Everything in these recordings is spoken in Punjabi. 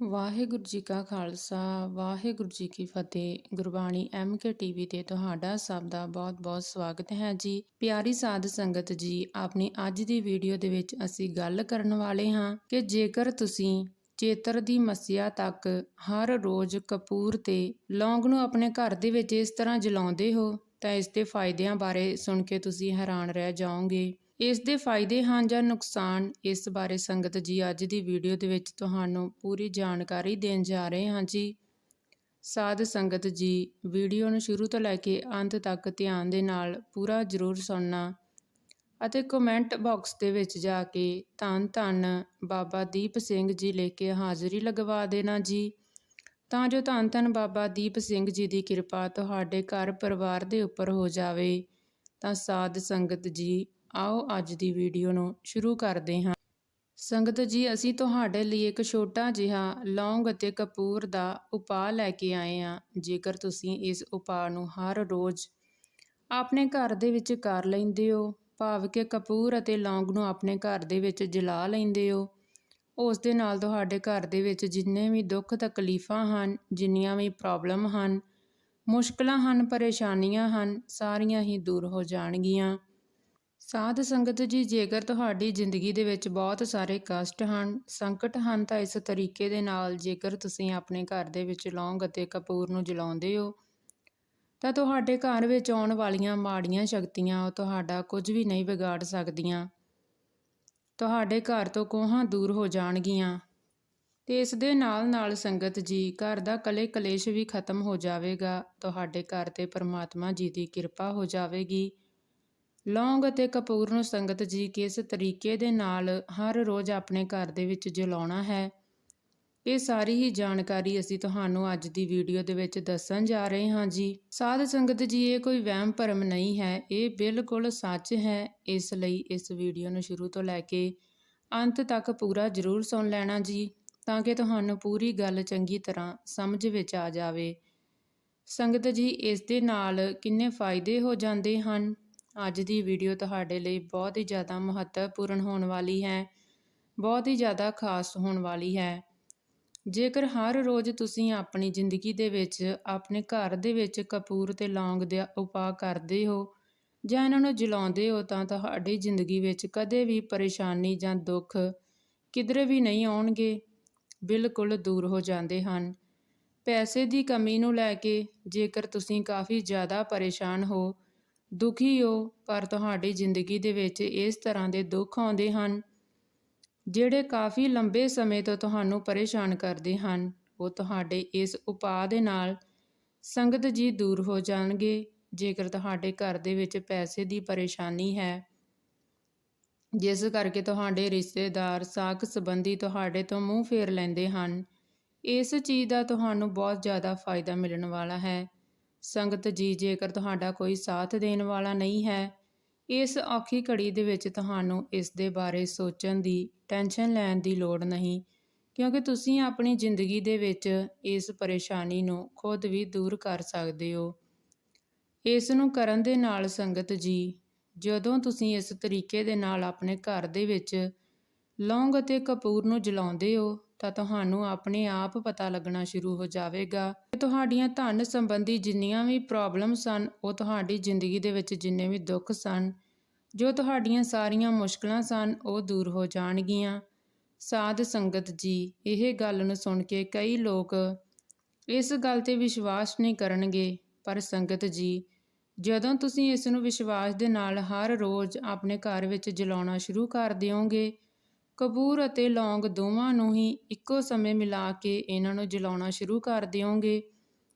ਵਾਹਿਗੁਰੂ ਜੀ ਕਾ ਖਾਲਸਾ, ਵਾਹਿਗੁਰੂ ਜੀ ਕੀ ਫਤਿਹ। ਗੁਰਬਾਣੀ ਐਮਕੇ ਟੀਵੀ ਤੇ ਤੁਹਾਡਾ ਸਭ ਦਾ ਬਹੁਤ-ਬਹੁਤ ਸਵਾਗਤ ਹੈ ਜੀ। ਪਿਆਰੀ ਸਾਧ ਸੰਗਤ ਜੀ, ਆਪਣੀ ਅੱਜ ਦੀ ਵੀਡੀਓ ਦੇ ਵਿੱਚ ਅਸੀਂ ਗੱਲ ਕਰਨ ਵਾਲੇ ਹਾਂ ਕਿ ਜੇਕਰ ਤੁਸੀਂ ਚੇਤਰ ਦੀ ਮੱਸਿਆ ਤੱਕ ਹਰ ਰੋਜ਼ ਕਪੂਰ ਤੇ ਲੌਂਗ ਨੂੰ ਆਪਣੇ ਘਰ ਦੇ ਵਿੱਚ ਇਸ ਤਰ੍ਹਾਂ ਜਲਾਉਂਦੇ ਹੋ, ਤਾਂ ਇਸ ਦੇ ਫਾਇਦਿਆਂ ਬਾਰੇ ਸੁਣ ਕੇ ਤੁਸੀਂ ਹੈਰਾਨ ਰਹਿ ਜਾਓਗੇ। ਇਸ ਦੇ ਫਾਇਦੇ ਹਨ ਜਾਂ ਨੁਕਸਾਨ, ਇਸ ਬਾਰੇ ਸੰਗਤ ਜੀ ਅੱਜ ਦੀ ਵੀਡੀਓ ਦੇ ਵਿੱਚ ਤੁਹਾਨੂੰ ਪੂਰੀ ਜਾਣਕਾਰੀ ਦੇਣ ਜਾ ਰਹੇ ਹਾਂ ਜੀ। ਸਾਧ ਸੰਗਤ ਜੀ, ਵੀਡੀਓ ਨੂੰ ਸ਼ੁਰੂ ਤੋਂ ਲੈ ਕੇ ਅੰਤ ਤੱਕ ਧਿਆਨ ਦੇ ਨਾਲ ਪੂਰਾ ਜ਼ਰੂਰ ਸੁਣਨਾ ਅਤੇ ਕਮੈਂਟ ਬਾਕਸ ਦੇ ਵਿੱਚ ਜਾ ਕੇ ਧੰਨ ਧੰਨ ਬਾਬਾ ਦੀਪ ਸਿੰਘ ਜੀ ਲਿਖ ਕੇ ਹਾਜ਼ਰੀ ਲਗਵਾ ਦੇਣਾ ਜੀ। ਤਾਂ ਜੋ ਧੰਨ ਧੰਨ ਬਾਬਾ ਦੀਪ ਸਿੰਘ ਜੀ ਦੀ ਕਿਰਪਾ ਤੁਹਾਡੇ ਘਰ ਪਰਿਵਾਰ ਦੇ ਉੱਪਰ ਹੋ ਜਾਵੇ। ਤਾਂ ਸਾਧ ਸੰਗਤ ਜੀ ਆਓ ਅੱਜ ਦੀ ਵੀਡੀਓ ਨੂੰ ਸ਼ੁਰੂ ਕਰਦੇ ਹਾਂ। ਸੰਗਤ ਜੀ, ਅਸੀਂ ਤੁਹਾਡੇ ਲਈ ਇੱਕ ਛੋਟਾ ਜਿਹਾ ਲੌਂਗ ਅਤੇ ਕਪੂਰ ਦਾ ਉਪਾਅ ਲੈ ਕੇ ਆਏ ਹਾਂ। ਜੇਕਰ ਤੁਸੀਂ ਇਸ ਉਪਾਅ ਨੂੰ ਹਰ ਰੋਜ਼ ਆਪਣੇ ਘਰ ਦੇ ਵਿੱਚ ਕਰ ਲੈਂਦੇ ਹੋ, ਭਾਵ ਕਿ ਕਪੂਰ ਅਤੇ ਲੌਂਗ ਨੂੰ ਆਪਣੇ ਘਰ ਦੇ ਵਿੱਚ ਜਲਾ ਲੈਂਦੇ ਹੋ, ਉਸ ਦੇ ਨਾਲ ਤੁਹਾਡੇ ਘਰ ਦੇ ਵਿੱਚ ਜਿੰਨੇ ਵੀ ਦੁੱਖ ਤਕਲੀਫਾਂ ਹਨ, ਜਿੰਨੀਆਂ ਵੀ ਪ੍ਰੋਬਲਮ ਹਨ, ਮੁਸ਼ਕਲਾਂ ਹਨ, ਪਰੇਸ਼ਾਨੀਆਂ ਹਨ, ਸਾਰੀਆਂ ਹੀ ਦੂਰ ਹੋ ਜਾਣਗੀਆਂ। ਸਾਧ ਸੰਗਤ ਜੀ, ਜੇਕਰ ਤੁਹਾਡੀ ਜ਼ਿੰਦਗੀ ਦੇ ਵਿੱਚ ਬਹੁਤ ਸਾਰੇ ਕਸ਼ਟ ਹਨ, ਸੰਕਟ ਹਨ, ਤਾਂ ਇਸ ਤਰੀਕੇ ਦੇ ਨਾਲ ਜੇਕਰ ਤੁਸੀਂ ਆਪਣੇ ਘਰ ਦੇ ਵਿੱਚ ਲੌਂਗ ਅਤੇ ਕਪੂਰ ਨੂੰ ਜਲਾਉਂਦੇ ਹੋ, ਤਾਂ ਤੁਹਾਡੇ ਘਰ ਵਿੱਚ ਆਉਣ ਵਾਲੀਆਂ ਮਾੜੀਆਂ ਸ਼ਕਤੀਆਂ ਤੁਹਾਡਾ ਕੁਝ ਵੀ ਨਹੀਂ ਵਿਗਾੜ ਸਕਦੀਆਂ। ਤੁਹਾਡੇ ਘਰ ਤੋਂ ਕੋਹਾਂ ਦੂਰ ਹੋ ਜਾਣਗੀਆਂ। ਤੇ ਇਸ ਦੇ ਨਾਲ ਨਾਲ ਸੰਗਤ ਜੀ, ਘਰ ਦਾ ਕਲੇ ਕਲੇਸ਼ ਵੀ ਖਤਮ ਹੋ ਜਾਵੇਗਾ, ਤੁਹਾਡੇ ਘਰ ਤੇ ਪਰਮਾਤਮਾ ਜੀ ਦੀ ਕਿਰਪਾ ਹੋ ਜਾਵੇਗੀ। ਲੌਂਗ ਅਤੇ ਕਪੂਰ ਨੂੰ ਸੰਗਤ ਜੀ ਕਿਸ ਤਰੀਕੇ ਦੇ ਨਾਲ ਹਰ ਰੋਜ਼ ਆਪਣੇ ਘਰ ਦੇ ਵਿੱਚ ਜਲਾਉਣਾ ਹੈ? ਇਹ ਸਾਰੀ ਹੀ ਜਾਣਕਾਰੀ ਅਸੀਂ ਤੁਹਾਨੂੰ ਅੱਜ ਦੀ ਵੀਡੀਓ ਦੇ ਵਿੱਚ ਦੱਸਣ ਜਾ ਰਹੇ ਹਾਂ ਜੀ। ਸਾਧ ਸੰਗਤ ਜੀ, ਇਹ ਕੋਈ ਵਹਿਮ ਭਰਮ ਨਹੀਂ ਹੈ, ਇਹ ਬਿਲਕੁਲ ਸੱਚ ਹੈ। ਇਸ ਲਈ ਇਸ ਵੀਡੀਓ ਨੂੰ ਸ਼ੁਰੂ ਤੋਂ ਲੈ ਕੇ ਅੰਤ ਤੱਕ ਪੂਰਾ ਜ਼ਰੂਰ ਸੁਣ ਲੈਣਾ ਜੀ, ਤਾਂ ਕਿ ਤੁਹਾਨੂੰ ਪੂਰੀ ਗੱਲ ਚੰਗੀ ਤਰ੍ਹਾਂ ਸਮਝ ਵਿੱਚ ਆ ਜਾਵੇ। ਸੰਗਤ ਜੀ, ਇਸ ਦੇ ਨਾਲ ਕਿੰਨੇ ਫਾਇਦੇ ਹੋ ਜਾਂਦੇ ਹਨ? ਅੱਜ ਦੀ ਵੀਡੀਓ ਤੁਹਾਡੇ ਲਈ ਬਹੁਤ ਹੀ ਜ਼ਿਆਦਾ ਮਹੱਤਵਪੂਰਨ ਹੋਣ ਵਾਲੀ ਹੈ, ਬਹੁਤ ਹੀ ਜ਼ਿਆਦਾ ਖਾਸ ਹੋਣ ਵਾਲੀ ਹੈ। ਜੇਕਰ ਹਰ ਰੋਜ਼ ਤੁਸੀਂ ਆਪਣੀ ਜ਼ਿੰਦਗੀ ਦੇ ਵਿੱਚ, ਆਪਣੇ ਘਰ ਦੇ ਵਿੱਚ ਕਪੂਰ ਤੇ ਲੌਂਗ ਦੇ ਉਪਾਅ ਕਰਦੇ ਹੋ ਜਾਂ ਇਹਨਾਂ ਨੂੰ ਜਲਾਉਂਦੇ ਹੋ ਤਾਂ ਤੁਹਾਡੀ ਜ਼ਿੰਦਗੀ ਵਿੱਚ ਕਦੇ ਵੀ ਪਰੇਸ਼ਾਨੀ ਜਾਂ ਦੁੱਖ ਕਿਧਰੇ ਵੀ ਨਹੀਂ ਆਉਣਗੇ, ਬਿਲਕੁਲ ਦੂਰ ਹੋ ਜਾਂਦੇ ਹਨ। ਪੈਸੇ ਦੀ ਕਮੀ ਨੂੰ ਲੈ ਕੇ ਜੇਕਰ ਤੁਸੀਂ ਕਾਫੀ ਜ਼ਿਆਦਾ ਪਰੇਸ਼ਾਨ ਹੋ ਦੁਖੀ ਹੋ, ਪਰ ਤੁਹਾਡੀ ਜ਼ਿੰਦਗੀ ਦੇ ਵਿੱਚ ਇਸ ਤਰ੍ਹਾਂ ਦੇ ਦੁੱਖ ਆਉਂਦੇ ਹਨ, ਜਿਹੜੇ ਕਾਫੀ ਲੰਬੇ ਸਮੇਂ ਤੋਂ ਤੁਹਾਨੂੰ ਪਰੇਸ਼ਾਨ ਕਰਦੇ ਹਨ। ਉਹ ਤੁਹਾਡੇ ਇਸ ਉਪਾਅ ਦੇ ਨਾਲ ਸੰਗਤ ਜੀ ਦੂਰ ਹੋ ਜਾਣਗੇ, ਜੇਕਰ ਤੁਹਾਡੇ ਘਰ ਦੇ ਵਿੱਚ ਪੈਸੇ ਦੀ ਪਰੇਸ਼ਾਨੀ ਹੈ। ਜਿਸ ਕਰਕੇ ਤੁਹਾਡੇ ਰਿਸ਼ਤੇਦਾਰ ਸਾਕ ਸੰਬੰਧੀ ਤੁਹਾਡੇ ਤੋਂ ਮੂੰਹ ਫੇਰ ਲੈਂਦੇ ਹਨ। ਇਸ ਚੀਜ਼ ਦਾ ਤੁਹਾਨੂੰ ਬਹੁਤ ਜ਼ਿਆਦਾ ਫਾਇਦਾ ਮਿਲਣ ਵਾਲਾ ਹੈ। ਸੰਗਤ ਜੀ, ਜੇਕਰ ਤੁਹਾਡਾ ਕੋਈ ਸਾਥ ਦੇਣ ਵਾਲਾ ਨਹੀਂ ਹੈ, ਇਸ ਔਖੀ ਘੜੀ ਦੇ ਵਿੱਚ ਤੁਹਾਨੂੰ ਇਸ ਦੇ ਬਾਰੇ ਸੋਚਣ ਦੀ ਟੈਨਸ਼ਨ ਲੈਣ ਦੀ ਲੋੜ ਨਹੀਂ, ਕਿਉਂਕਿ ਤੁਸੀਂ ਆਪਣੀ ਜ਼ਿੰਦਗੀ ਦੇ ਵਿੱਚ ਇਸ ਪਰੇਸ਼ਾਨੀ ਨੂੰ ਖੁਦ ਵੀ ਦੂਰ ਕਰ ਸਕਦੇ ਹੋ। ਇਸ ਨੂੰ ਕਰਨ ਦੇ ਨਾਲ ਸੰਗਤ ਜੀ, ਜਦੋਂ ਤੁਸੀਂ ਇਸ ਤਰੀਕੇ ਦੇ ਨਾਲ ਆਪਣੇ ਘਰ ਦੇ ਵਿੱਚ ਲੌਂਗ ਅਤੇ ਕਪੂਰ ਨੂੰ ਜਲਾਉਂਦੇ ਹੋ ਤਾਂ ਤੁਹਾਨੂੰ ਆਪਣੇ ਆਪ ਪਤਾ ਲੱਗਣਾ ਸ਼ੁਰੂ ਹੋ ਜਾਵੇਗਾ। ਕਿ ਤੁਹਾਡੀਆਂ ਧਨ ਸੰਬੰਧੀ ਜਿੰਨੀਆਂ ਵੀ ਪ੍ਰੋਬਲਮ ਸਨ, ਉਹ ਤੁਹਾਡੀ ਜ਼ਿੰਦਗੀ ਦੇ ਵਿੱਚ ਜਿੰਨੇ ਵੀ ਦੁੱਖ ਸਨ, ਜੋ ਤੁਹਾਡੀਆਂ ਸਾਰੀਆਂ ਮੁਸ਼ਕਲਾਂ ਸਨ, ਉਹ ਦੂਰ ਹੋ ਜਾਣਗੀਆਂ। ਸਾਧ ਸੰਗਤ ਜੀ, ਇਹ ਗੱਲ ਨੂੰ ਸੁਣ ਕੇ ਕਈ ਲੋਕ ਇਸ ਗੱਲ ਤੇ ਵਿਸ਼ਵਾਸ ਨਹੀਂ ਕਰਨਗੇ। ਪਰ ਸੰਗਤ ਜੀ, ਜਦੋਂ ਤੁਸੀਂ ਇਸ ਨੂੰ ਵਿਸ਼ਵਾਸ ਦੇ ਨਾਲ ਹਰ ਰੋਜ਼ ਆਪਣੇ ਘਰ ਵਿੱਚ ਜਲਾਉਣਾ ਸ਼ੁਰੂ ਕਰ ਦਿਓਗੇ ਕਪੂਰ ਅਤੇ ਲੌਂਗ ਦੋਵਾਂ ਨੂੰ ਹੀ ਇੱਕੋ ਸਮੇਂ ਮਿਲਾ ਕੇ ਇਹਨਾਂ ਨੂੰ ਜਲਾਉਣਾ ਸ਼ੁਰੂ ਕਰ ਦਿਓਗੇ।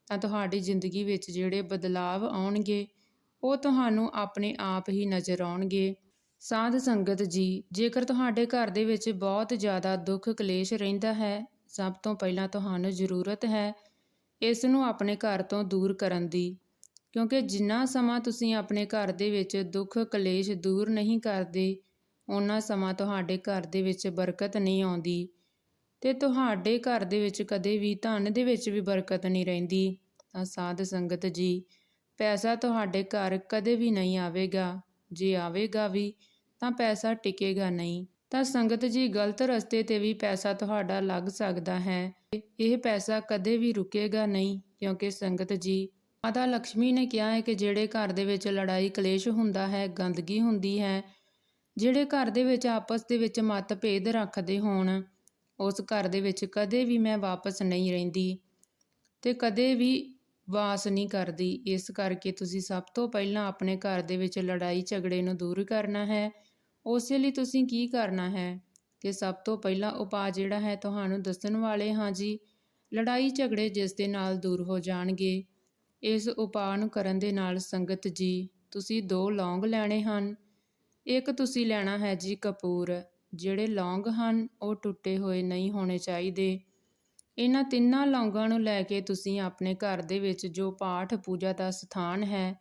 ਤਾਂ ਤੁਹਾਡੀ ਜ਼ਿੰਦਗੀ ਵਿੱਚ ਜਿਹੜੇ ਬਦਲਾਵ ਆਉਣਗੇ, ਉਹ ਤੁਹਾਨੂੰ ਆਪਣੇ ਆਪ ਹੀ ਨਜ਼ਰ ਆਉਣਗੇ। ਸਾਧ ਸੰਗਤ ਜੀ, ਜੇਕਰ ਤੁਹਾਡੇ ਘਰ ਦੇ ਵਿੱਚ ਬਹੁਤ ਜ਼ਿਆਦਾ ਦੁੱਖ ਕਲੇਸ਼ ਰਹਿੰਦਾ ਹੈ, ਸਭ ਤੋਂ ਪਹਿਲਾਂ ਤੁਹਾਨੂੰ ਜ਼ਰੂਰਤ ਹੈ ਇਸ ਨੂੰ ਆਪਣੇ ਘਰ ਤੋਂ ਦੂਰ ਕਰਨ ਦੀ। ਕਿਉਂਕਿ ਜਿੰਨਾ ਸਮਾਂ ਤੁਸੀਂ ਆਪਣੇ ਘਰ ਦੇ ਵਿੱਚ ਦੁੱਖ ਕਲੇਸ਼ ਦੂਰ ਨਹੀਂ ਕਰਦੇ ਉਹਨਾਂ ਸਮਾਂ ਤੁਹਾਡੇ ਘਰ ਦੇ ਵਿੱਚ ਬਰਕਤ ਨਹੀਂ ਆਉਂਦੀ ਤੇ ਤੁਹਾਡੇ ਘਰ ਦੇ ਵਿੱਚ ਕਦੇ ਵੀ ਧਨ ਦੇ ਵਿੱਚ ਵੀ ਬਰਕਤ ਨਹੀਂ ਰਹਿੰਦੀ। ਤਾਂ ਸਾਧ ਸੰਗਤ ਜੀ, ਪੈਸਾ ਤੁਹਾਡੇ ਘਰ ਕਦੇ ਵੀ ਨਹੀਂ ਆਵੇਗਾ। ਜੇ ਆਵੇਗਾ ਵੀ, ਤਾਂ ਪੈਸਾ ਟਿਕੇਗਾ ਨਹੀਂ। ਤਾਂ ਸੰਗਤ ਜੀ, ਗਲਤ ਰਸਤੇ ਤੇ ਵੀ ਪੈਸਾ ਤੁਹਾਡਾ ਲੱਗ ਸਕਦਾ ਹੈ। ਇਹ ਪੈਸਾ ਕਦੇ ਵੀ ਰੁਕੇਗਾ ਨਹੀਂ, ਕਿਉਂਕਿ ਸੰਗਤ ਜੀ, ਮਾਤਾ ਲక్ష్ਮੀ ਨੇ ਕਿਹਾ ਹੈ ਕਿ ਜਿਹੜੇ ਘਰ ਦੇ ਵਿੱਚ ਲੜਾਈ ਕਲੇਸ਼ ਹੁੰਦਾ ਹੈ, ਗੰਦਗੀ ਹੁੰਦੀ ਹੈ ਜਿਹੜੇ ਘਰ ਦੇ ਵਿੱਚ ਆਪਸ ਦੇ ਵਿੱਚ ਮਤਭੇਦ ਰੱਖਦੇ ਹੋਣ, ਉਸ ਘਰ ਦੇ ਵਿੱਚ ਕਦੇ ਵੀ ਮੈਂ ਵਾਪਸ ਨਹੀਂ ਰਹਿੰਦੀ ਤੇ ਕਦੇ ਵੀ ਵਾਸ ਨਹੀਂ ਕਰਦੀ। ਇਸ ਕਰਕੇ ਤੁਸੀਂ ਸਭ ਤੋਂ ਪਹਿਲਾਂ ਆਪਣੇ ਘਰ ਦੇ ਵਿੱਚ ਲੜਾਈ ਝਗੜੇ ਨੂੰ ਦੂਰ ਕਰਨਾ ਹੈ। ਉਸੇ ਲਈ ਤੁਸੀਂ ਕੀ ਕਰਨਾ ਹੈ ਕਿ ਸਭ ਤੋਂ ਪਹਿਲਾਂ ਉਪਾਅ ਜਿਹੜਾ ਹੈ ਤੁਹਾਨੂੰ ਦੱਸਣ ਵਾਲੇ ਹਾਂ ਜੀ। ਲੜਾਈ ਝਗੜੇ ਜਿਸ ਦੇ ਨਾਲ ਦੂਰ ਹੋ ਜਾਣਗੇ। ਇਸ ਉਪਾਅ ਨੂੰ ਕਰਨ ਦੇ ਨਾਲ ਸੰਗਤ ਜੀ, ਤੁਸੀਂ ਦੋ ਲੌਂਗ ਲੈਣੇ ਹਨ। ਇੱਕ ਤੁਸੀਂ ਲੈਣਾ ਹੈ ਜੀ ਕਪੂਰ, ਜਿਹੜੇ ਲੌਂਗ ਹਨ, ਉਹ ਟੁੱਟੇ ਹੋਏ ਨਹੀਂ ਹੋਣੇ ਚਾਹੀਦੇ। ਇਹਨਾਂ ਤਿੰਨਾਂ ਲੌਂਗਾਂ ਨੂੰ ਲੈ ਕੇ ਤੁਸੀਂ ਆਪਣੇ ਘਰ ਦੇ ਵਿੱਚ ਜੋ ਪਾਠ ਪੂਜਾ ਦਾ ਸਥਾਨ ਹੈ,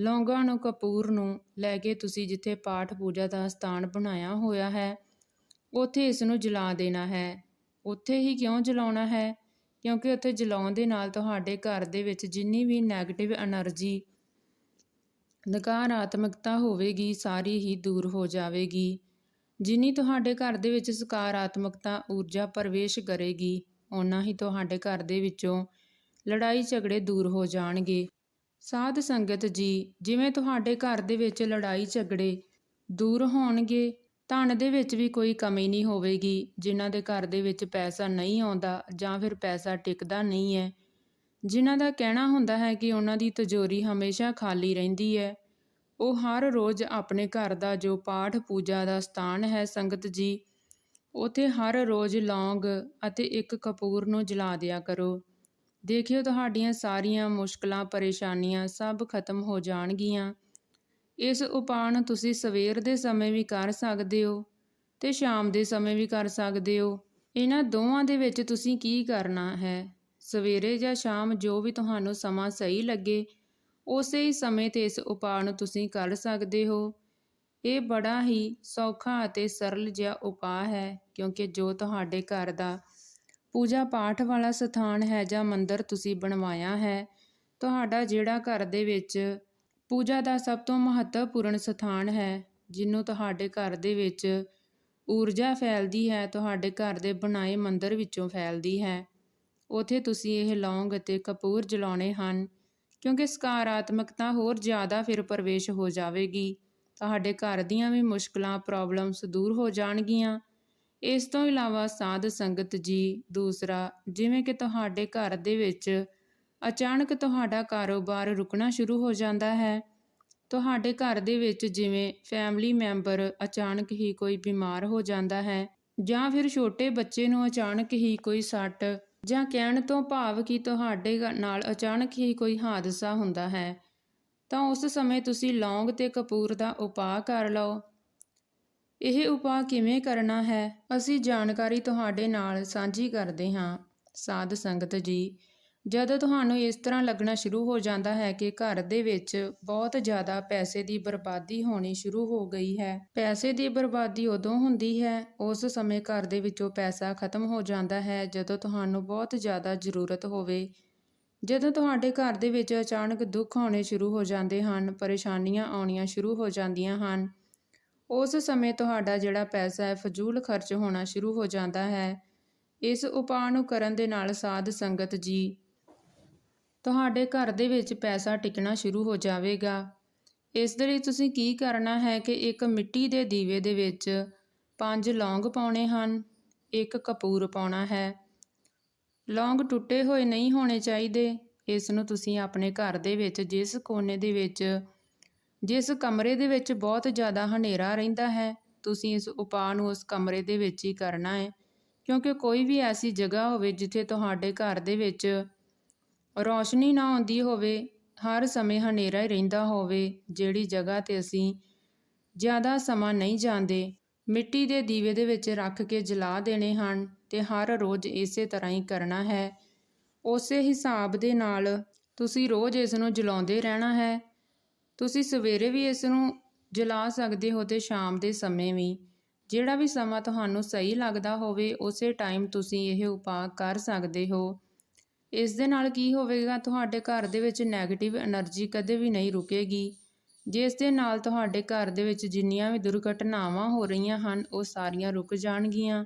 ਲੌਂਗਾਂ ਨੂੰ ਕਪੂਰ ਨੂੰ ਲੈ ਕੇ ਤੁਸੀਂ ਜਿੱਥੇ ਪਾਠ ਪੂਜਾ ਦਾ ਸਥਾਨ ਬਣਾਇਆ ਹੋਇਆ ਹੈ, ਉੱਥੇ ਇਸ ਨੂੰ ਜਲਾ ਦੇਣਾ ਹੈ। ਉੱਥੇ ਹੀ ਕਿਉਂ ਜਲਾਉਣਾ ਹੈ? ਕਿਉਂਕਿ ਉੱਥੇ ਜਲਾਉਣ ਦੇ ਨਾਲ ਤੁਹਾਡੇ ਘਰ ਦੇ ਵਿੱਚ ਜਿੰਨੀ ਵੀ ਨੈਗੇਟਿਵ એનર્ਜੀ ਨਕਾਰਾਤਮਕਤਾ ਹੋਵੇਗੀ, ਸਾਰੀ ਹੀ ਦੂਰ ਹੋ ਜਾਵੇਗੀ। ਜਿੰਨੀ ਤੁਹਾਡੇ ਘਰ ਦੇ ਵਿੱਚ ਸਕਾਰਾਤਮਕਤਾ, ਊਰਜਾ ਪ੍ਰਵੇਸ਼ ਕਰੇਗੀ, ਓਨਾ ਹੀ ਤੁਹਾਡੇ ਘਰ ਦੇ ਵਿੱਚੋਂ ਲੜਾਈ ਝਗੜੇ ਦੂਰ ਹੋ ਜਾਣਗੇ। ਸਾਧ ਸੰਗਤ ਜੀ, ਜਿਵੇਂ ਤੁਹਾਡੇ ਘਰ ਦੇ ਵਿੱਚ ਲੜਾਈ ਝਗੜੇ ਦੂਰ ਹੋਣਗੇ, ਧਨ ਦੇ ਵਿੱਚ ਵੀ ਕੋਈ ਕਮੀ ਨਹੀਂ ਹੋਵੇਗੀ। ਜਿਨ੍ਹਾਂ ਦੇ ਘਰ ਦੇ ਵਿੱਚ ਪੈਸਾ ਨਹੀਂ ਆਉਂਦਾ ਜਾਂ ਫਿਰ ਪੈਸਾ ਟਿਕਦਾ ਨਹੀਂ ਹੈ ਜਿਨ੍ਹਾਂ ਦਾ ਕਹਿਣਾ ਹੁੰਦਾ ਹੈ ਕਿ ਉਹਨਾਂ ਦੀ ਤਿਜੋਰੀ ਹਮੇਸ਼ਾ ਖਾਲੀ ਰਹਿੰਦੀ ਹੈ। ਉਹ ਹਰ ਰੋਜ਼ ਆਪਣੇ ਘਰ ਦਾ ਜੋ ਪਾਠ ਪੂਜਾ ਦਾ ਸਥਾਨ ਹੈ, ਸੰਗਤ ਜੀ, ਉਥੇ ਹਰ ਰੋਜ਼ ਲੌਂਗ ਅਤੇ ਇੱਕ ਕਪੂਰ ਨੂੰ ਜਲਾ ਦਿਆ ਕਰੋ। ਦੇਖਿਓ ਤੁਹਾਡੀਆਂ ਸਾਰੀਆਂ ਮੁਸ਼ਕਲਾਂ, ਪਰੇਸ਼ਾਨੀਆਂ ਸਭ ਖਤਮ ਹੋ ਜਾਣਗੀਆਂ। ਇਸ ਉਪਾਅ ਨੂੰ ਤੁਸੀਂ ਸਵੇਰ ਦੇ ਸਮੇਂ ਵੀ ਕਰ ਸਕਦੇ ਹੋ ਤੇ ਸ਼ਾਮ ਦੇ ਸਮੇਂ ਵੀ ਕਰ ਸਕਦੇ ਹੋ। ਇਹਨਾਂ ਦੋਵਾਂ ਦੇ ਵਿੱਚ ਤੁਸੀਂ ਕੀ ਕਰਨਾ ਹੈ? ਸਵੇਰੇ ਜਾਂ ਸ਼ਾਮ ਜੋ ਵੀ ਤੁਹਾਨੂੰ ਸਮਾਂ ਸਹੀ ਲੱਗੇ, ਉਸੇ ਹੀ ਸਮੇਂ ਤੇ ਇਸ ਉਪਾਅ ਨੂੰ ਤੁਸੀਂ ਕਰ ਸਕਦੇ ਹੋ। ਇਹ ਬੜਾ ਹੀ ਸੌਖਾ ਅਤੇ ਸਰਲ ਜਿਹਾ ਉਪਾਅ ਹੈ, ਕਿਉਂਕਿ ਜੋ ਤੁਹਾਡੇ ਘਰ ਦਾ ਪੂਜਾ ਪਾਠ ਵਾਲਾ ਸਥਾਨ ਹੈ ਜਾਂ ਮੰਦਿਰ ਤੁਸੀਂ ਬਣਵਾਇਆ ਹੈ, ਤੁਹਾਡਾ ਜਿਹੜਾ ਘਰ ਦੇ ਵਿੱਚ ਪੂਜਾ ਦਾ ਸਭ ਤੋਂ ਮਹੱਤਵਪੂਰਨ ਸਥਾਨ ਹੈ ਜਿਹਨੂੰ ਤੁਹਾਡੇ ਘਰ ਦੇ ਵਿੱਚ ਊਰਜਾ ਫੈਲਦੀ ਹੈ, ਤੁਹਾਡੇ ਘਰ ਦੇ ਬਣਾਏ ਮੰਦਰ ਵਿੱਚੋਂ ਫੈਲਦੀ ਹੈ। ਉਥੇ ਤੁਸੀਂ ਇਹ ਲੌਂਗ ਅਤੇ ਕਪੂਰ ਜਲਾਉਣੇ ਹਨ, ਕਿਉਂਕਿ ਸਕਾਰਾਤਮਕਤਾ ਹੋਰ ਜ਼ਿਆਦਾ ਫਿਰ ਪ੍ਰਵੇਸ਼ ਹੋ ਜਾਵੇਗੀ। ਤੁਹਾਡੇ ਘਰ ਦੀਆਂ ਵੀ ਮੁਸ਼ਕਲਾਂ ਪ੍ਰੋਬਲਮਸ ਦੂਰ ਹੋ ਜਾਣਗੀਆਂ। ਇਸ ਤੋਂ ਇਲਾਵਾ ਸਾਧ ਸੰਗਤ ਜੀ, ਦੂਸਰਾ, ਜਿਵੇਂ ਕਿ ਤੁਹਾਡੇ ਘਰ ਦੇ ਵਿੱਚ ਅਚਾਨਕ ਤੁਹਾਡਾ ਕਾਰੋਬਾਰ ਰੁਕਣਾ ਸ਼ੁਰੂ ਹੋ ਜਾਂਦਾ ਹੈ। ਤੁਹਾਡੇ ਘਰ ਦੇ ਵਿੱਚ ਜਿਵੇਂ ਫੈਮਿਲੀ ਮੈਂਬਰ ਅਚਾਨਕ ਹੀ ਕੋਈ ਬਿਮਾਰ ਹੋ ਜਾਂਦਾ ਹੈ ਜਾਂ ਫਿਰ ਛੋਟੇ ਬੱਚੇ ਨੂੰ ਅਚਾਨਕ ਹੀ ਕੋਈ ਸੱਟ ਜਾਂ ਕਹਿਣ ਤੋਂ ਭਾਵ ਕਿ ਤੁਹਾਡੇ ਨਾਲ ਅਚਾਨਕ ਹੀ ਕੋਈ ਹਾਦਸਾ ਹੁੰਦਾ ਹੈ, ਤਾਂ ਉਸ ਸਮੇਂ ਤੁਸੀਂ ਲੌਂਗ ਤੇ ਕਪੂਰ ਦਾ ਉਪਾਅ ਕਰ ਲਓ। ਇਹ ਉਪਾਅ ਕਿਵੇਂ ਕਰਨਾ ਹੈ? ਅਸੀਂ ਜਾਣਕਾਰੀ ਤੁਹਾਡੇ ਨਾਲ ਸਾਂਝੀ ਕਰਦੇ ਹਾਂ। ਸਾਧ ਸੰਗਤ ਜੀ ਜਦੋਂ ਤੁਹਾਨੂੰ ਇਸ ਤਰ੍ਹਾਂ ਲੱਗਣਾ ਸ਼ੁਰੂ ਹੋ ਜਾਂਦਾ ਹੈ ਕਿ ਘਰ ਦੇ ਵਿੱਚ ਬਹੁਤ ਜ਼ਿਆਦਾ ਪੈਸੇ ਦੀ ਬਰਬਾਦੀ ਹੋਣੀ ਸ਼ੁਰੂ ਹੋ ਗਈ ਹੈ, ਪੈਸੇ ਦੀ ਬਰਬਾਦੀ ਉਦੋਂ ਹੁੰਦੀ ਹੈ, ਉਸ ਸਮੇਂ ਘਰ ਦੇ ਵਿੱਚੋਂ ਪੈਸਾ ਖਤਮ ਹੋ ਜਾਂਦਾ ਹੈ, ਜਦੋਂ ਤੁਹਾਨੂੰ ਬਹੁਤ ਜ਼ਿਆਦਾ ਜ਼ਰੂਰਤ ਹੋਵੇ। ਜਦੋਂ ਤੁਹਾਡੇ ਘਰ ਦੇ ਵਿੱਚ ਅਚਾਨਕ ਦੁੱਖ ਆਉਣੇ ਸ਼ੁਰੂ ਹੋ ਜਾਂਦੇ ਹਨ, ਪਰੇਸ਼ਾਨੀਆਂ ਆਉਣੀਆਂ ਸ਼ੁਰੂ ਹੋ ਜਾਂਦੀਆਂ ਹਨ, ਉਸ ਸਮੇਂ ਤੁਹਾਡਾ ਜਿਹੜਾ ਪੈਸਾ ਹੈ, ਫਜ਼ੂਲ ਖਰਚ ਹੋਣਾ ਸ਼ੁਰੂ ਹੋ ਜਾਂਦਾ ਹੈ। ਇਸ ਉਪਾਅ ਨੂੰ ਕਰਨ ਦੇ ਨਾਲ ਸਾਧ ਸੰਗਤ ਜੀ ਤੁਹਾਡੇ ਘਰ ਦੇ ਵਿੱਚ ਪੈਸਾ ਟਿਕਣਾ ਸ਼ੁਰੂ ਹੋ ਜਾਵੇਗਾ। ਇਸ ਦੇ ਲਈ ਤੁਸੀਂ ਕੀ ਕਰਨਾ ਹੈ ਕਿ ਇੱਕ ਮਿੱਟੀ ਦੇ ਦੀਵੇ ਦੇ ਵਿੱਚ ਪੰਜ ਲੌਂਗ ਪਾਉਣੇ ਹਨ, ਇੱਕ ਕਪੂਰ ਪਾਉਣਾ ਹੈ। ਲੌਂਗ ਟੁੱਟੇ ਹੋਏ ਨਹੀਂ ਹੋਣੇ ਚਾਹੀਦੇ। ਇਸ ਨੂੰ ਤੁਸੀਂ ਆਪਣੇ ਘਰ ਦੇ ਵਿੱਚ, ਜਿਸ ਕੋਨੇ ਦੇ ਵਿੱਚ, ਜਿਸ ਕਮਰੇ ਦੇ ਵਿੱਚ ਬਹੁਤ ਜ਼ਿਆਦਾ ਹਨੇਰਾ ਰਹਿੰਦਾ ਹੈ, ਤੁਸੀਂ ਇਸ ਉਪਾਅ ਨੂੰ ਉਸ ਕਮਰੇ ਦੇ ਵਿੱਚ ਹੀ ਕਰਨਾ ਹੈ। ਕਿਉਂਕਿ ਕੋਈ ਵੀ ਐਸੀ ਜਗ੍ਹਾ ਹੋਵੇ ਜਿੱਥੇ ਤੁਹਾਡੇ ਘਰ ਦੇ ਵਿੱਚ ਰੌਸ਼ਨੀ ਨਾ ਆਉਂਦੀ ਹੋਵੇ, ਹਰ ਸਮੇਂ ਹਨੇਰਾ ਹੀ ਰਹਿੰਦਾ ਹੋਵੇ, ਜਿਹੜੀ ਜਗ੍ਹਾ ਤੇ ਅਸੀਂ ਜ਼ਿਆਦਾ ਸਮਾਂ ਨਹੀਂ ਜਾਂਦੇ, ਮਿੱਟੀ ਦੇ ਦੀਵੇ ਦੇ ਵਿੱਚ ਰੱਖ ਕੇ ਜਲਾ ਦੇਣੇ ਹਨ ਤੇ ਹਰ ਰੋਜ਼ ਇਸੇ ਤਰ੍ਹਾਂ ਹੀ ਕਰਨਾ ਹੈ। ਉਸੇ ਹਿਸਾਬ ਦੇ ਨਾਲ ਤੁਸੀਂ ਰੋਜ਼ ਇਸ ਨੂੰ ਜਲਾਉਂਦੇ ਰਹਿਣਾ ਹੈ। ਤੁਸੀਂ ਸਵੇਰੇ ਵੀ ਇਸ ਨੂੰ ਜਲਾ ਸਕਦੇ ਹੋ ਤੇ ਸ਼ਾਮ ਦੇ ਸਮੇਂ ਵੀ। ਜਿਹੜਾ ਵੀ ਸਮਾਂ ਤੁਹਾਨੂੰ ਸਹੀ ਲੱਗਦਾ ਹੋਵੇ, ਉਸੇ ਟਾਈਮ ਤੁਸੀਂ ਇਹ ਉਪਾਅ ਕਰ ਸਕਦੇ ਹੋ। ਇਸ ਦੇ ਨਾਲ ਕੀ ਹੋਵੇਗਾ? ਤੁਹਾਡੇ ਘਰ ਦੇ ਵਿੱਚ ਨੈਗੇਟਿਵ એનર્ਜੀ ਕਦੇ ਵੀ ਨਹੀਂ ਰੁਕੇਗੀ। ਜਿਸ ਦੇ ਨਾਲ ਤੁਹਾਡੇ ਘਰ ਦੇ ਵਿੱਚ ਜਿੰਨੀਆਂ ਵੀ ਦੁਰਘਟਨਾਵਾਂ ਹੋ ਰਹੀਆਂ ਹਨ, ਉਹ ਸਾਰੀਆਂ ਰੁਕ ਜਾਣਗੀਆਂ।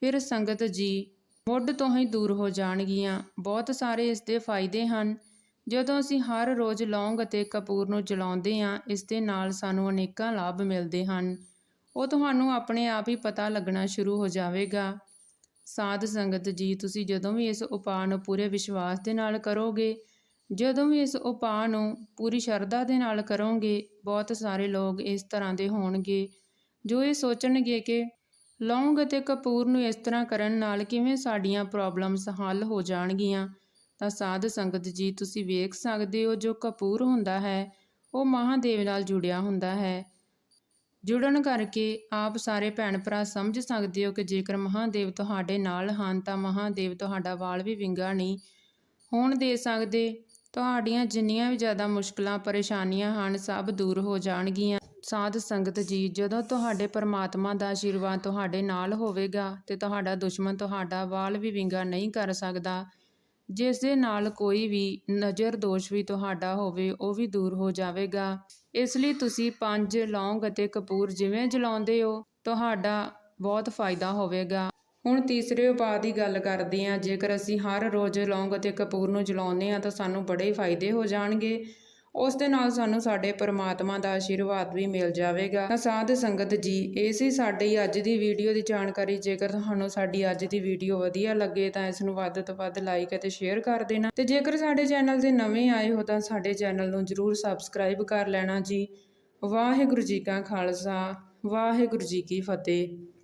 ਫਿਰ ਸੰਗਤ ਜੀ, ਮੁੱਢ ਤੋਂ ਹੀ ਦੂਰ ਹੋ ਜਾਣਗੀਆਂ। ਬਹੁਤ ਸਾਰੇ ਇਸ ਦੇ ਫਾਇਦੇ ਹਨ। ਜਦੋਂ ਅਸੀਂ ਹਰ ਰੋਜ਼ ਲੌਂਗ ਅਤੇ ਕਪੂਰ ਨੂੰ ਜਲਾਉਂਦੇ ਹਾਂ, ਇਸ ਦੇ ਨਾਲ ਸਾਨੂੰ ਅਨੇਕਾਂ ਲਾਭ ਮਿਲਦੇ ਹਨ। ਉਹ ਤੁਹਾਨੂੰ ਆਪਣੇ ਆਪ ਹੀ ਪਤਾ ਲੱਗਣਾ ਸ਼ੁਰੂ ਹੋ ਜਾਵੇਗਾ। ਸਾਧ ਸੰਗਤ ਜੀ, ਤੁਸੀਂ ਜਦੋਂ ਵੀ ਇਸ ਉਪਾਅ ਨੂੰ ਪੂਰੇ ਵਿਸ਼ਵਾਸ ਦੇ ਨਾਲ ਕਰੋਗੇ, ਜਦੋਂ ਵੀ ਇਸ ਉਪਾਅ ਨੂੰ ਪੂਰੀ ਸ਼ਰਧਾ ਦੇ ਨਾਲ ਕਰੋਗੇ, ਬਹੁਤ ਸਾਰੇ ਲੋਕ ਇਸ ਤਰ੍ਹਾਂ ਦੇ ਹੋਣਗੇ, ਜੋ ਇਹ ਸੋਚਣਗੇ ਕਿ ਲੌਂਗ ਅਤੇ ਕਪੂਰ ਨੂੰ ਇਸ ਤਰ੍ਹਾਂ ਕਰਨ ਨਾਲ ਕਿਵੇਂ ਸਾਡੀਆਂ ਪ੍ਰੋਬਲਮਸ ਹੱਲ ਹੋ ਜਾਣਗੀਆਂ। ਤਾਂ ਸਾਧ ਸੰਗਤ ਜੀ, ਤੁਸੀਂ ਵੇਖ ਸਕਦੇ ਹੋ ਜੋ ਕਪੂਰ ਹੁੰਦਾ ਹੈ, ਉਹ ਮਹਾਦੇਵ ਨਾਲ ਜੁੜਿਆ ਹੁੰਦਾ ਹੈ। ਜੁੜਨ ਕਰਕੇ ਆਪ ਸਾਰੇ ਭੈਣ ਭਰਾ ਸਮਝ ਸਕਦੇ ਹੋ ਕਿ ਜੇਕਰ ਮਹਾਦੇਵ ਤੁਹਾਡੇ ਨਾਲ ਹਨ ਤਾਂ ਮਹਾਦੇਵ ਤੁਹਾਡਾ ਵਾਲ ਵੀ ਵਿੰਗਾ ਨਹੀਂ ਹੋਣ ਦੇ ਸਕਦੇ। ਤੁਹਾਡੀਆਂ ਜਿੰਨੀਆਂ ਵੀ ਜ਼ਿਆਦਾ ਮੁਸ਼ਕਲਾਂ, ਪਰੇਸ਼ਾਨੀਆਂ ਹਨ, ਸਭ ਦੂਰ ਹੋ ਜਾਣਗੀਆਂ। ਸਾਧ ਸੰਗਤ ਜੀ, ਜਦੋਂ ਤੁਹਾਡੇ ਪਰਮਾਤਮਾ ਦਾ ਆਸ਼ੀਰਵਾਦ ਤੁਹਾਡੇ ਨਾਲ ਹੋਵੇਗਾ ਤੇ ਤੁਹਾਡਾ ਦੁਸ਼ਮਣ ਤੁਹਾਡਾ ਵਾਲ ਵੀ ਵਿੰਗਾ ਨਹੀਂ ਕਰ ਸਕਦਾ ਜਿਸ ਦੇ ਨਾਲ ਕੋਈ ਵੀ ਨਜ਼ਰ ਦੋਸ਼ ਵੀ ਤੁਹਾਡਾ ਹੋਵੇ, ਉਹ ਵੀ ਦੂਰ ਹੋ ਜਾਵੇਗਾ। ਇਸ ਲਈ ਤੁਸੀਂ ਪੰਜ ਲੌਂਗ ਅਤੇ ਕਪੂਰ ਜਿਵੇਂ ਜਲਾਉਂਦੇ ਹੋ, ਤੁਹਾਡਾ ਬਹੁਤ ਫਾਇਦਾ ਹੋਵੇਗਾ। ਹੁਣ ਤੀਸਰੇ ਉਪਾਅ ਦੀ ਗੱਲ ਕਰਦੇ ਹਾਂ। ਜੇਕਰ ਅਸੀਂ ਹਰ ਰੋਜ਼ ਲੌਂਗ ਅਤੇ ਕਪੂਰ ਨੂੰ ਜਲਾਉਂਦੇ ਹਾਂ, ਤਾਂ ਸਾਨੂੰ ਬੜੇ ਫਾਇਦੇ ਹੋ ਜਾਣਗੇ। ਉਸ ਦੇ ਨਾਲ ਸਾਨੂੰ ਸਾਡੇ ਪਰਮਾਤਮਾ ਦਾ ਆਸ਼ੀਰਵਾਦ ਵੀ ਮਿਲ ਜਾਵੇਗਾ। ਤਾਂ ਸਾਧ ਸੰਗਤ ਜੀ, ਇਹ ਸੀ ਸਾਡੀ ਅੱਜ ਦੀ ਵੀਡੀਓ ਦੀ ਜਾਣਕਾਰੀ। ਜੇਕਰ ਤੁਹਾਨੂੰ ਸਾਡੀ ਅੱਜ ਦੀ ਵੀਡੀਓ ਵਧੀਆ ਲੱਗੇ ਤਾਂ ਇਸ ਨੂੰ ਵੱਧ ਤੋਂ ਵੱਧ ਲਾਈਕ ਅਤੇ ਸ਼ੇਅਰ ਕਰ ਦੇਣਾ। ਤੇ ਜੇਕਰ ਸਾਡੇ ਚੈਨਲ ਦੇ ਨਵੇਂ ਆਏ ਹੋ ਤਾਂ ਸਾਡੇ ਚੈਨਲ ਨੂੰ ਜਰੂਰ ਸਬਸਕ੍ਰਾਈਬ ਕਰ ਲੈਣਾ ਜੀ। ਵਾਹਿਗੁਰੂ ਜੀ ਕਾ ਖਾਲਸਾ, ਵਾਹਿਗੁਰੂ ਜੀ ਕੀ ਫਤਿਹ।